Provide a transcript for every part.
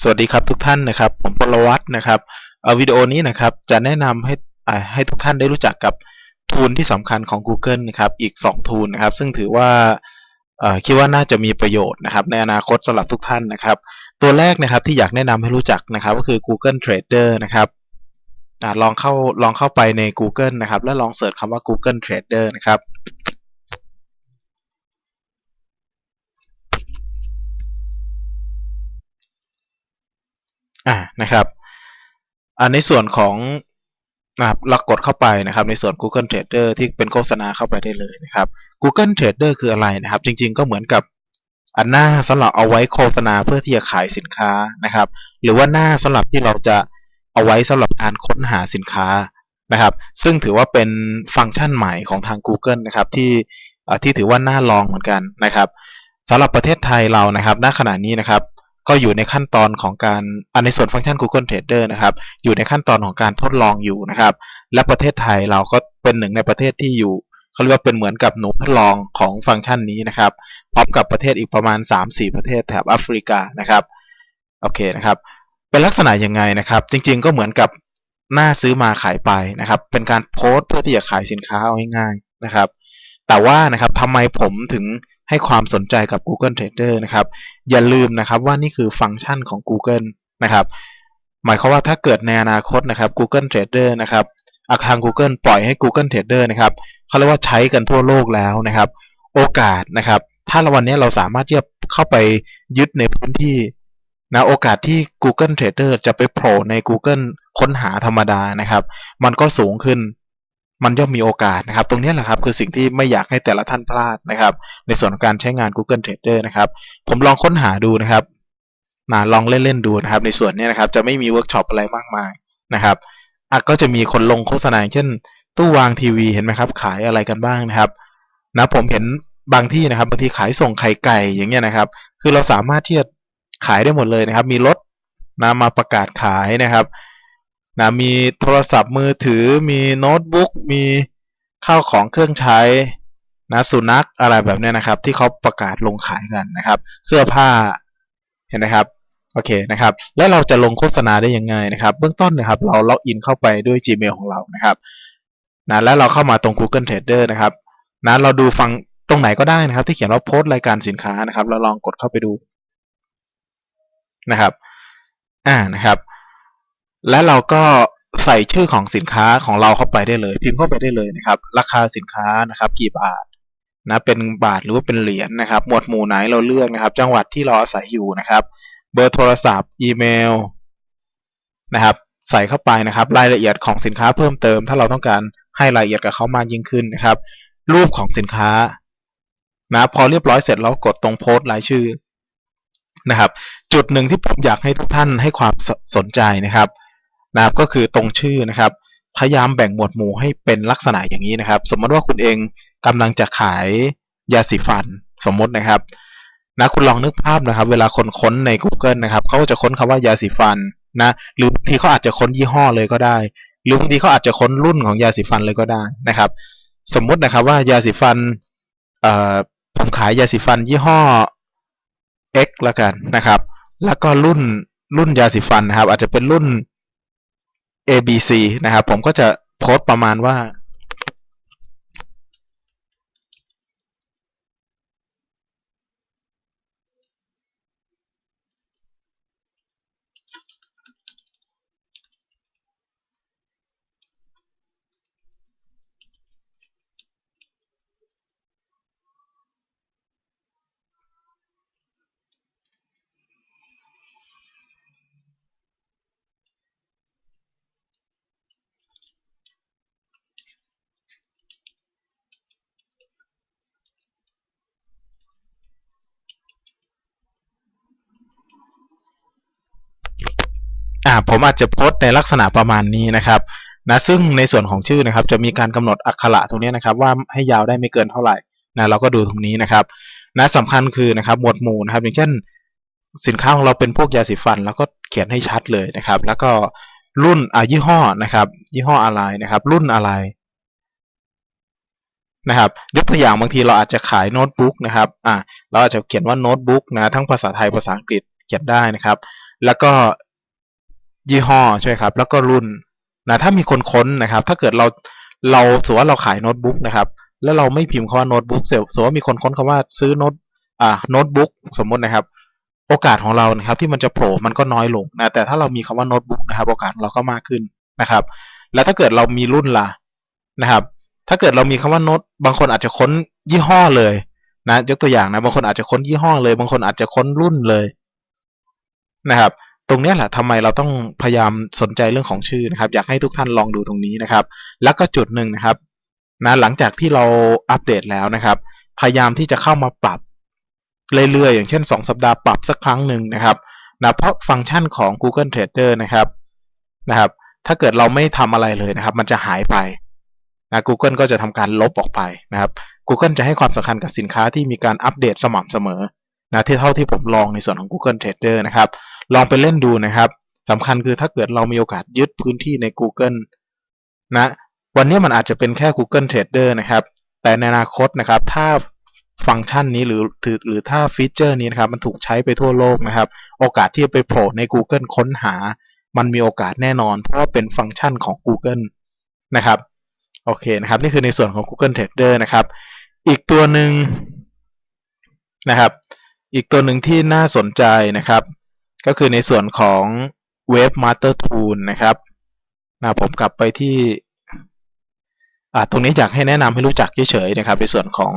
สวัสดีครับทุกท่านนะครับ ผมปรวัตนะครับวิดีโอนี้นะครับจะแนะนำให้อ่าให้ทุกท่านได้รู้จักกับทูลที่สำคัญของ Google นะครับอีก 2 ทูลนะครับ ซึ่งถือว่าอ่อคิดว่าน่าจะมีประโยชน์นะครับ ในอนาคตสำหรับทุกท่านนะครับ ตัวแรกนะครับที่อยากแนะนำให้รู้จักนะครับ ก็คือ Google Trader นะครับอ่าลองเข้าลองเข้าไปใน Google นะครับ แล้วลองเสิร์ชคำว่า Google Trader นะครับ อ่านะครับอ่าในส่วนของอ่าเรากดเข้าไปนะครับ ในส่วน Google Trader ที่เป็นโฆษณาเข้าไปได้เลยนะครับ Google Trader คืออะไรนะครับ จริง ๆ ก็เหมือนกับอันหน้าสำหรับเอาไว้โฆษณาเพื่อที่จะขายสินค้านะครับ หรือว่าหน้าสำหรับที่เราจะเอาไว้สำหรับการค้นหาสินค้านะครับ ซึ่งถือว่าเป็นฟังก์ชันใหม่ของทาง Google นะครับที่อ่าที่ถือว่าน่าลองเหมือนกันนะครับสำหรับประเทศไทยเรานะครับ ณขณะนี้นะครับ ก็อยู่ในขั้นตอนของการอันในส่วนฟังก์ชัน Google Trader นะครับ อยู่ในขั้นตอนของการทดลองอยู่นะครับ และประเทศไทยเราก็เป็นหนึ่งในประเทศที่อยู่เขาเรียกว่าเป็นเหมือนกับหนูทดลองของฟังก์ชันนี้นะครับ พร้อมกับประเทศอีกประมาณ 3-4 ประเทศแถบแอฟริกานะครับโอเคนะครับ เป็นลักษณะยังไงนะครับ จริงๆก็เหมือนกับหน้าซื้อมาขายไปนะครับ เป็นการโพสต์เพื่อที่จะขายสินค้าเอาง่ายๆนะครับ แต่ว่านะครับทำไมผมถึง ให้ความสนใจกับ Google Trader นะครับอย่าลืมนะครับว่านี่คือฟังก์ชันของ Google นะครับหมายความว่าถ้าเกิดในอนาคตนะครับ Google Trader นะครับอาทาง Google ปล่อยให้ Google Trader นะครับเขาเรียกว่าใช้กันทั่วโลกแล้วนะครับ โอกาสนะครับ ถ้าวันนี้เราสามารถที่จะเข้าไปยึดในพื้นที่นะโอกาสที่ Google Trader จะไปโผล่ใน Google ค้นหาธรรมดานะครับ มันก็สูงขึ้น มันย่อมมีโอกาสนะครับ ตรงนี้แหละครับคือสิ่งที่ไม่อยากให้แต่ละท่านพลาดนะครับ ในส่วนของการใช้งาน Google Trader นะครับ ผมลองค้นหาดูนะครับนะลองเล่นๆดูนะครับ ในส่วนนี้นะครับจะไม่มีเวิร์กช็อปอะไรมากมายนะครับอะก็จะมีคนลงโฆษณาเช่น ตู้วางทีวีเห็นไหมครับ ขายอะไรกันบ้างนะครับนะผมเห็นบางที่นะครับบางทีขายส่งไข่ไก่อย่างเงี้ยนะครับ คือเราสามารถที่จะขายได้หมดเลยนะครับ มีรถนะมาประกาศขายนะครับ นะมีโทรศัพท์มือถือ มีโน้ตบุ๊ก มีข้าวของเครื่องใช้นะสุนัขอะไรแบบนี้นะครับ ที่เขาประกาศลงขายกันนะครับ เสื้อผ้าเห็นไหมครับโอเคนะครับ แล้วเราจะลงโฆษณาได้ยังไงนะครับ เบื้องต้นนะครับ เราล็อกอินเข้าไปด้วย Gmail ของเรานะครับนะแล้วเราเข้ามาตรง Google Trader นะครับนะเราดูฟังตรงไหนก็ได้นะครับ ที่เขียนว่าโพสต์รายการสินค้านะครับ เราลองกดเข้าไปดูนะครับ อ่านะครับ และเราก็ใส่ชื่อของสินค้าของเราเข้าไปได้เลย พิมพ์เข้าไปได้เลยนะครับ ราคาสินค้านะครับ กี่บาทนะเป็นบาทหรือว่าเป็นเหรียญนะครับ หมวดหมู่ไหนเราเลือกนะครับ จังหวัดที่เราอาศัยอยู่นะครับ เบอร์โทรศัพท์ อีเมลนะครับ ใส่เข้าไปนะครับ รายละเอียดของสินค้าเพิ่มเติม ถ้าเราต้องการให้รายละเอียดกับเขามากยิ่งขึ้นนะครับ รูปของสินค้านะพอเรียบร้อยเสร็จเรากดตรงโพสต์รายชื่อนะครับ จุดหนึ่งที่ผมอยากให้ทุกท่านให้ความสสนใจนะครับ นะครับก็คือตรงชื่อนะครับ พยายามแบ่งหมวดหมู่ให้เป็นลักษณะอย่างนี้นะครับ สมมติว่าคุณเองกำลังจะขายยาสีฟันสมมตินะครับนะคุณลองนึกภาพนะครับ เวลาคนค้นใน Google นะครับเขาก็จะค้นคำว่ายาสีฟันนะหรือบางทีเขาอาจจะค้นยี่ห้อเลยก็ได้ หรือบางทีเขาอาจจะค้นรุ่นของยาสีฟันเลยก็ได้นะครับ สมมุตินะครับว่ายาสีฟันเอ่อผมขายยาสีฟันยี่ห้อ X แล้วกันนะครับ แล้วก็รุ่นรุ่นยาสีฟันนะครับ อาจจะเป็นรุ่น ABC นะครับ ผมก็จะโพสต์ประมาณว่า อ่าผมอาจจะโพสในลักษณะประมาณนี้นะครับนะซึ่งในส่วนของชื่อนะครับจะมีการกำหนดอักขระตรงนี้นะครับว่าให้ยาวได้ไม่เกินเท่าไหร่นะเราก็ดูตรงนี้นะครับนะสำคัญคือนะครับหมวดหมู่นะครับ อย่างเช่น สินค้าของเราเป็นพวกยาสีฟัน แล้วก็เขียนให้ชัดเลยนะครับ แล้วก็รุ่นอ่ายี่ห้อนะครับ ยี่ห้ออะไรนะครับ รุ่นอะไรนะครับยกตัวอย่างบางทีเราอาจจะขายโน้ตบุ๊กนะครับอ่าเราอาจจะเขียนว่าโน้ตบุ๊กนะทั้งภาษาไทยภาษาอังกฤษเขียนได้นะครับ แล้วก็ ยี่ห้อใช่ไหมครับ แล้วก็รุ่นนะถ้ามีคนค้นนะครับ ถ้าเกิดเราเราสมมติว่าเราขายโน้ตบุ๊กนะครับ แล้วเราไม่พิมพ์คำว่าโน้ตบุ๊กเสร็จสมมติว่ามีคนค้นคำว่าซื้อโน้ตอ่าโน้ตบุ๊กสมมตินะครับ โอกาสของเรานะครับ ที่มันจะโผล่มันก็น้อยลงนะแต่ถ้าเรามีคำว่าโน้ตบุ๊กนะครับ โอกาสเราก็มากขึ้นนะครับ แล้วถ้าเกิดเรามีรุ่นล่ะนะครับ ถ้าเกิดเรามีคำว่าโน้ตบางคนอาจจะค้นยี่ห้อเลยนะยกตัวอย่างนะบางคนอาจจะค้นยี่ห้อเลย บางคนอาจจะค้นรุ่นเลยนะครับ ตรงนี้แหละทำไมเราต้องพยายามสนใจเรื่องของชื่อนะครับ อยากให้ทุกท่านลองดูตรงนี้นะครับ แล้วก็จุดหนึ่งนะครับนะหลังจากที่เราอัปเดตแล้วนะครับ พยายามที่จะเข้ามาปรับเรื่อยๆอย่างเช่น 2 สัปดาห์ปรับสักครั้งหนึ่งนะครับนะเพราะฟังก์ชันของ Google Trader นะครับนะครับ ถ้าเกิดเราไม่ทำอะไรเลยนะครับ มันจะหายไปนะ Google ก็จะทำการลบออกไปนะครับ Google จะให้ความสำคัญกับสินค้าที่มีการอัปเดตสม่ำเสมอนะที่เท่าที่ผมลองในส่วนของ Google Trader นะครับ ลองไปเล่นดูนะครับสำคัญคือถ้าเกิดเรามีโอกาสยึดพื้นที่ใน Google นะวันนี้มันอาจจะเป็นแค่ Google Trader นะครับ แต่ในอนาคตนะครับ ถ้าฟังก์ชันนี้หรือหรือถ้าฟีเจอร์นี้นะครับ มันถูกใช้ไปทั่วโลกนะครับ โอกาสที่จะไปโผล่ใน Google ค้นหา มันมีโอกาสแน่นอน เพราะว่าเป็นฟังก์ชันของ Google นะครับโอเคนะครับ นี่คือในส่วนของ Google Trader นะครับ อีกตัวหนึ่งนะครับ อีกตัวหนึ่งที่น่าสนใจนะครับ ก็คือในส่วนของ Webmaster Tool นะครับนะผมกลับไปที่ตรงนี้อยากให้แนะนำให้รู้จักเฉยๆนะครับ ในส่วนของ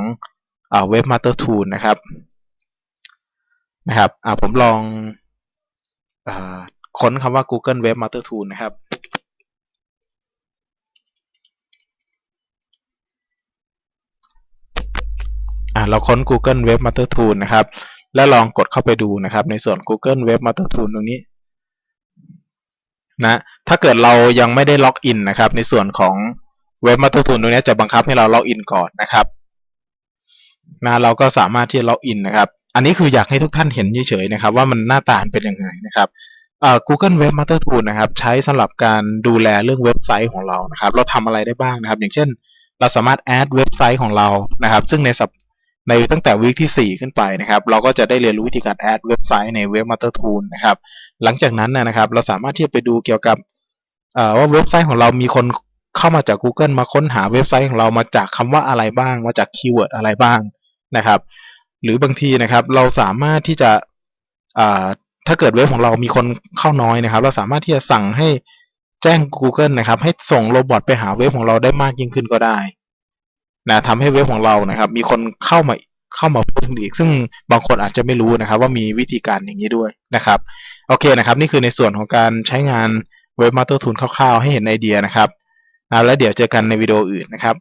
อ่า Webmaster Tool นะครับนะครับผมลองอค้นคำว่า Google Webmaster Tool นะครับเราค้น Google Webmaster Tool นะครับ แล้วลองกดเข้าไปดูนะครับ ในส่วน Google Webmaster Tool ตรงนี้นะถ้าเกิดเรายังไม่ได้ล็อกอินนะครับ ในส่วนของ Webmaster Tool ตรงนี้จะบังคับให้เราล็อกอินก่อนนะครับนะเราก็สามารถที่จะล็อกอินนะครับ อันนี้คืออยากให้ทุกท่านเห็นเฉยๆนะครับ ว่ามันหน้าตาเป็นยังไงนะครับเอ่อ Google Webmaster Tool นะครับ ใช้สำหรับการดูแลเรื่องเว็บไซต์ของเรานะครับ เราทำอะไรได้บ้างนะครับ อย่างเช่น เราสามารถแอดเว็บไซต์ของเรานะครับ ซึ่งในสัป ในตั้งแต่วีคที่ 4 ขึ้นไปนะครับ เราก็จะได้เรียนรู้วิธีการแอดเว็บไซต์ใน Webmaster Tool นะครับ หลังจากนั้นนะครับ เราสามารถที่จะไปดูเกี่ยวกับว่าเว็บไซต์ของเรามีคนเข้ามาจาก Google มาค้นหาเว็บไซต์ของเรามาจากคำว่าอะไรบ้าง มาจากคีย์เวิร์ดอะไรบ้างนะครับ หรือบางทีนะครับ เราสามารถที่จะถ้าเกิดเว็บของเรามีคนเข้าน้อยนะครับ เราสามารถที่จะสั่งให้แจ้ง Google นะครับ ให้ส่งโรบอทไปหาเว็บของเราได้มากยิ่งขึ้นก็ได้ นะทำให้เว็บของเรานะครับ มีคนเข้ามาเข้ามาเพิ่งอีก ซึ่งบางคนอาจจะไม่รู้นะครับ ว่ามีวิธีการอย่างนี้ด้วยนะครับ โอเคนะครับ นี่คือในส่วนของการใช้งาน Webmaster Tool คร่าวๆ ให้เห็นไอเดียนะครับแล้วเดี๋ยวเจอกันในวิดีโออื่นนะครับ